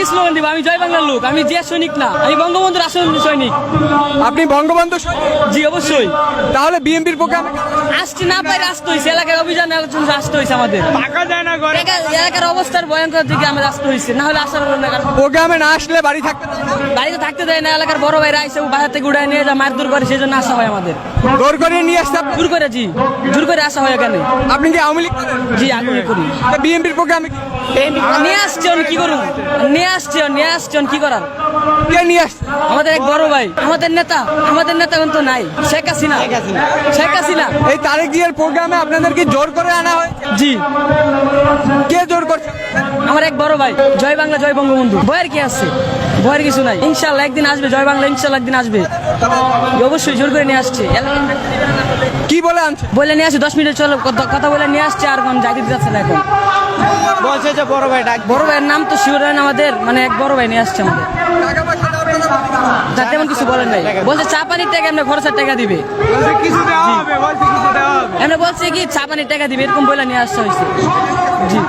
কি স্লোগান দিব? আমি জয় বাংলার লোক আমি জিয়া সৈনিক না আমি বঙ্গবন্ধুর আসল সৈনিক। আপনি বঙ্গবন্ধু সৈনিক। জি অবশ্যই। তাহলে বিএনপির আসতে না পাই আসতে হয়েছে এলাকার অভিযান আলোচনা আসতে হয়েছে আমাদের। এলাকা- এলাকার অবস্থার ভয়ঙ্কর দিকে আমাদের আসতে হয়েছে না হলে আসার না কারণ প্রোগ্রামে না আসলে বাড়ি থাকতে দেয় না? বাড়িতে থাকতে দেয় না এলাকার বড় ভাইরা আইসে বাজার থেকে উড়ায় নিয়ে যা মারধর করে সেই জন্য আসা হয় আমাদের। জোর করে নিয়ে আসতে আপনি- জোর করে জি জোর করে আসা হয় এখানে। আপনি কি আওয়ামী লীগ করেন? জি আগুনে করি। বিএনপির কি নিয়ে আসছে অন কি করুন নিয়ে আসছে অন, নিয়ে আসছে অন কি করার? কে নিয়ে আসছে? আমাদের এক বড় ভাই আমাদের নেতা আমাদের নেতা কিন্তু নাই শেখ হাসিনা। শেখ হাসিনা। এই তারেক জিয়ার প্রোগ্রামে আপনাদের কি জোর করে আনা হয় জি। কে জোর করছে? আমার এক বড় ভাই জয় বাংলা জয় বঙ্গবন্ধু। ভয়ের কি আছে? ভয়ের কিছু নাই। ইনশাল্লাহ একদিন আসবে জয় বাংলা ইনশাল্লাহ একদিন আসবে। অবশ্যই জোর করে নিয়ে আসছে। কি বলে আনছে? বলে নিয়ে আসছে দশ মিনিট চলো কথা বলে নিয়ে আসছে আর কোন যাইতে যাচ্ছে না এখন। বলছে যে বড় ভাই ডাক বড় ভাইয়ের নাম তো শিওর আমাদের মানে এক বড় ভাই নিয়ে আসছে আমাদের। টাকা পয়সা দেওয়ার কথা বলেন। তা তেমন কিছু বলেন নাই। বলছে চা পানির টাকা এমনি খরচার টাকা দিবে। এমনি বলছে কি চা পানির টাকা দিবে এরকম বলে নিয়ে আসতে হয়েছে। জি।